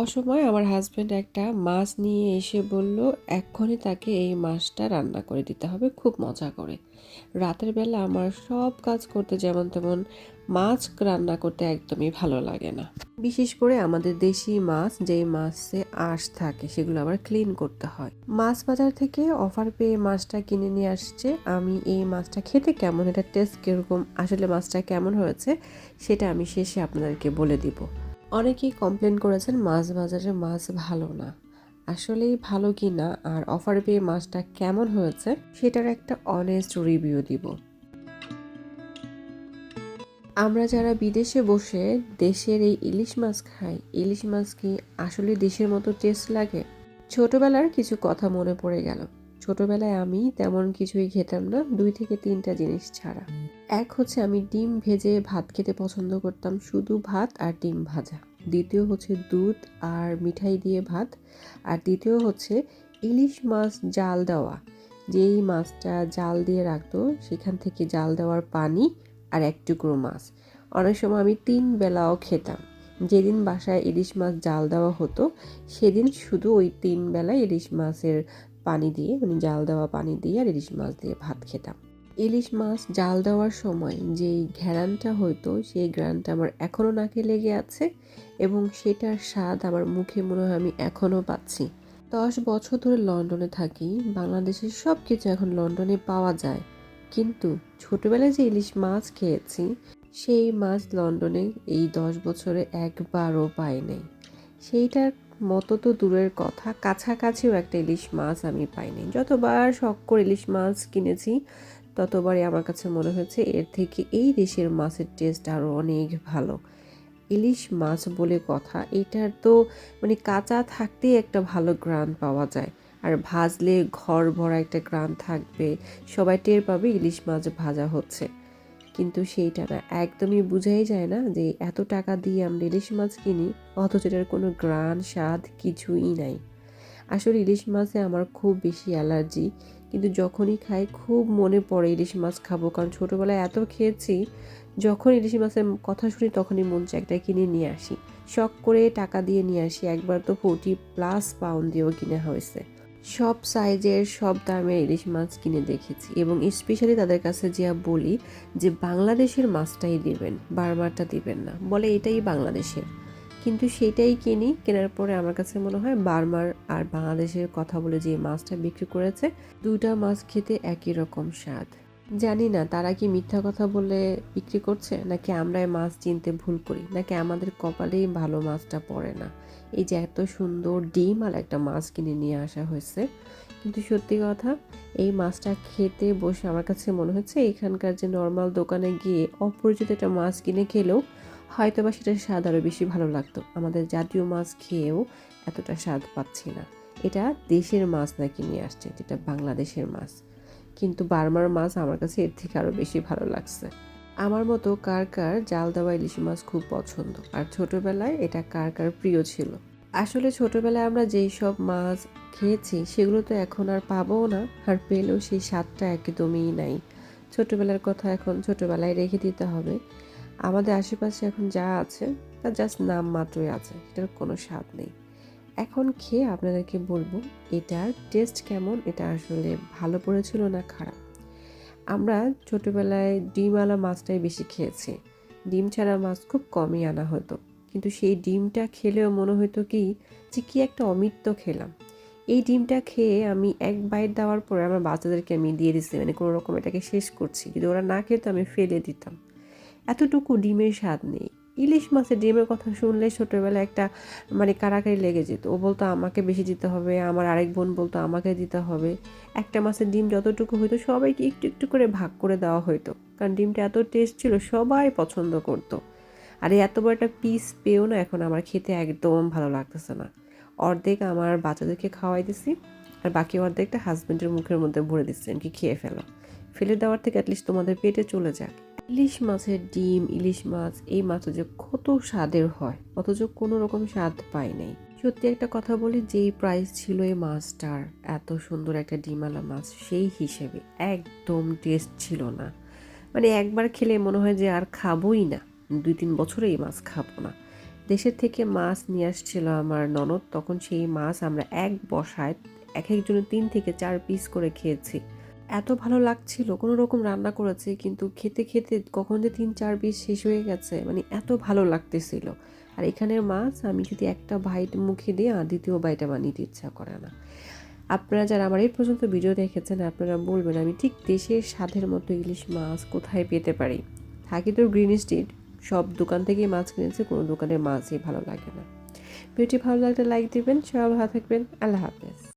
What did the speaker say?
অসময়ে আমার হাজব্যান্ড একটা মাছ নিয়ে এসে বলল, এক্ষুনি তাকে এই মাছটা রান্না করে দিতে হবে, খুব মজা করে। রাতের বেলা আমার সব কাজ করতে যেমন তেমন মাছ রান্না করতে একদমই ভালো লাগে না। বিশেষ করে আমাদের দেশি মাছ, যেই মাছে আঁশ থাকে, সেগুলো আবার ক্লিন করতে হয়। মাছ বাজার থেকে অফার পেয়ে মাছটা কিনে নিয়ে আসছে। আমি এই মাছটা খেতে কেমন, এটা টেস্ট কীরকম, আসলে মাছটা কেমন হয়েছে, সেটা আমি শেষে আপনাদেরকে বলে দিব। অনেকেই কমপ্লেন করেছেন মাছ বাজারে মাছ ভালো না। আসলেই ভালো কি না? আর অফার পেয়ে মাছটা কেমন হয়েছে? সেটার একটা অনেস্ট রিভিউ দিব। আমরা যারা বিদেশে বসে দেশের এই ইলিশ মাছ খাই, ইলিশ মাছ কি আসলে দেশের মতো টেস্ট লাগে? ছোটবেলার কিছু কথা মনে পড়ে গেল। ছোটবেলায় আমি তেমন কিছুই খেতাম না, দুই থেকে তিনটা জিনিস ছাড়া। এক হচ্ছে আমি ডিম ভেজে ভাত খেতে পছন্দ করতাম, শুধু ভাত আর ডিম ভাজা। দ্বিতীয় হচ্ছে দুধ আর মিঠাই দিয়ে ভাত। আর দ্বিতীয় হচ্ছে ইলিশ মাছ জাল দেওয়া। যেই মাছটা জাল দিয়ে রাখতো, সেখান থেকে জাল দেওয়ার পানি আর এক টুকরো মাছ। অনেক সময় আমি তিন বেলাও খেতাম। যেদিন বাসায় ইলিশ মাছ জাল দেওয়া হতো, সেদিন শুধু ওই তিন বেলায় ইলিশ মাছের পানি দিয়ে মানে জাল দেওয়া পানি দিয়ে আর ইলিশ মাছ দিয়ে ভাত খেতাম। ইলিশ মাছ জাল দেওয়ার সময় যেই ঘ্রাণটা হইতো, সেই ঘ্রাণটা আমার এখনও নাকে লেগে আছে এবং সেটার স্বাদ আমার মুখে মনে হয় আমি এখনও পাচ্ছি। দশ বছর ধরে লন্ডনে থাকি, বাংলাদেশের সব কিছু এখন লন্ডনে পাওয়া যায়। কিন্তু ছোটবেলায় যে ইলিশ মাছ খেয়েছি, সেই মাছ লন্ডনে এই দশ বছরে একবারও পাই নাই। সেইটার মতো তো দূরের কথা। কাছাকাছিও একটা ইলিশ মাছ আমি পাইনি। যতবার শখ করে ইলিশ মাছ কিনেছি, ততবারই আমার কাছে মনে হয়েছে এর থেকে এই দেশের মাছের টেস্ট আরও অনেক ভালো। ইলিশ মাছ বলে কথা, এটার তো মানে কাঁচা থাকতেই একটা ভালো গ্রান পাওয়া যায়। আর ভাজলে ঘর ভরা একটা গ্রান থাকবে, সবাই টের পাবে ইলিশ মাছ ভাজা হচ্ছে। কিন্তু সেইটা না একদমই বুঝাই যায় না যে এত টাকা দিয়ে আমরা ইলিশ মাছ কিনি, অথচ এটার কোনো গ্রান স্বাদ কিছুই নাই। আসলে ইলিশ মাছে আমার খুব বেশি অ্যালার্জি, কিন্তু যখনই খাই খুব মনে পড়ে ইলিশ মাছ খাব, কারণ ছোটোবেলায় এত খেয়েছি, যখন ইলিশ মাছের কথা শুনি তখনই মন একটা কিনে নিয়ে আসি। শখ করে টাকা দিয়ে নিয়ে আসি, একবার তো ফোর্টি প্লাস পাউন্ড দিয়েও কিনে হয়েছে। সব সাইজের, সব দামের ইলিশ মাছ কিনে দেখেছি এবং স্পেশালি তাদের কাছে যা বলি যে বাংলাদেশের মাছটাই দিবেন বারবারটা দিবেন না। বলে এটাই বাংলাদেশের। কিন্তু সেটাই কিনি, কেনার পরে আমার কাছে মনে হয় বার্মার আর বাংলাদেশের কথা বলে যে মাছটা বিক্রি করেছে, দুইটা মাছ খেতে একই রকম স্বাদ। জানি না, তারা কি মিথ্যা কথা বলে বিক্রি করছে? নাকি আমরা মাছ চিনতে ভুল করি? নাকি আমাদের কপালেই ভালো মাছটা পড়ে না? এই যে এত সুন্দর ডিম আর একটা মাছ কিনে নিয়ে আসা হয়েছে। কিন্তু সত্যি কথা, এই মাছটা খেতে বসে আমার কাছে মনে হচ্ছে এখানকার যে নর্মাল দোকানে গিয়ে অপরিচিত একটা মাছ কিনে খেলেও হয়তো বা সেটার স্বাদ আরও বেশি ভালো লাগতো। আমাদের জাতীয় মাছ খেয়েও এতটা স্বাদ পাচ্ছি না। এটা দেশের মাছ নাকি নিয়ে আসছে, যেটা বাংলাদেশের মাছ। কিন্তু বার্মার মাছ আমার কাছে এর থেকে আরও বেশি ভালো লাগছে। আমার মতো কার কার জাল দেওয়া ইলিশ মাছ খুব পছন্দ, আর ছোটবেলায় এটা কার কার প্রিয় ছিল। আসলে ছোটবেলায় আমরা যেই সব মাছ খেয়েছি, সেগুলো তো এখন আর পাবো না, আর পেলেও সেই স্বাদটা একদমই নাই। ছোটবেলার কথা এখন ছোটবেলায় রেখে দিতে হবে। আমাদের আশেপাশে এখন যা আছে, তা জাস্ট নাম মাত্রই আছে, এটার কোনো স্বাদ নেই। এখন খেয়ে আপনাদেরকে বলব, এটার টেস্ট কেমন, এটা আসলে ভালো পড়েছিল না খারাপ? আমরা ছোটোবেলায় ডিমওয়ালা মাছটাই বেশি খেয়েছি। ডিম ছাড়া মাছ খুব কমই আনা হতো। কিন্তু সেই ডিমটা খেলেও মনে হতো কি, যে কী একটা অমৃত খেলাম। এই ডিমটা খেয়ে আমি এক বাইট দেওয়ার পরে আমার বাচ্চাদেরকে আমি দিয়ে দিচ্ছি মানে কোনো রকম এটাকে শেষ করছি। যদি ওরা না খেতো, আমি ফেলে দিতাম। এতটুকু ডিমের স্বাদ নেই। ইলিশ মাছের ডিমের কথা শুনলে ছোটোবেলায় একটা মানে কারাকারি লেগে যেত। ও বলতো, আমাকে বেশি দিতে হবে, আমার আরেক বোন বলতো, আমাকে দিতে হবে। একটা মাছের ডিম যতটুকু হইতো, সবাইকে একটু একটু করে ভাগ করে দেওয়া হইতো। কারণ ডিমটা এত টেস্ট ছিল, সবাই পছন্দ করতো। আর, এত বড় একটা পিস পেয়েও না এখন আমার খেতে একদম ভালো লাগতেছে না। অর্ধেক আমার বাচ্চাদেরকে খাওয়াই দিছি, আর বাকি অর্ধেকটা হাজব্যান্ডের মুখের মধ্যে ভরে দিচ্ছি কি খেয়ে ফেলো ফেলে দেওয়ার থেকে অ্যাটলিস্ট তোমাদের পেটে চলে যাক। ইলিশ মাছের ডিম, ইলিশ মাছ, এই মাছ যে কত স্বাদের হয়, অথচ কোনো রকম স্বাদ পাই নাই। সত্যি একটা কথা বলি, যেই প্রাইস ছিল এই মাছটার, এত সুন্দর একটা ডিমালা মাছ, সেই হিসেবে একদম টেস্ট ছিল না। মানে একবার খেলে মনে হয় যে আর খাবোই না, দুই তিন বছরে এই মাছ খাব না। দেশের থেকে মাছ নিয়ে আসছিল আমার ননদ, তখন সেই মাছ আমরা এক বসায় এক একজনের তিন থেকে চার পিস করে খেয়েছি। এত ভালো লাগছিল, কোনো রকম রান্না করেছি, কিন্তু খেতে খেতে কখন যে তিন চার পিস শেষ হয়ে গেছে মানে এত ভালো লাগতেছিল। আর এখানের মাছ আমি যদি একটা বাইট মুখে দিয়ে আর দ্বিতীয় বাইটা বানিয়ে ইচ্ছা করে না। আপনারা যারা আমার এই পর্যন্ত ভিডিও দেখেছেন, আপনারা বলবেন, আমি ঠিক দেশের স্বাদের মতো ইলিশ মাছ কোথায় পেতে পারি? থাকি তো গ্রিন স্ট্রিট সব দোকান থেকেই মাছ কিনেছে, কোনো দোকানের মাছই ভালো লাগে না। ভিডিওটি ভালো লাগলে লাইক দিবেন, সবাই ভালো থাকবেন, আল্লাহ হাফেজ।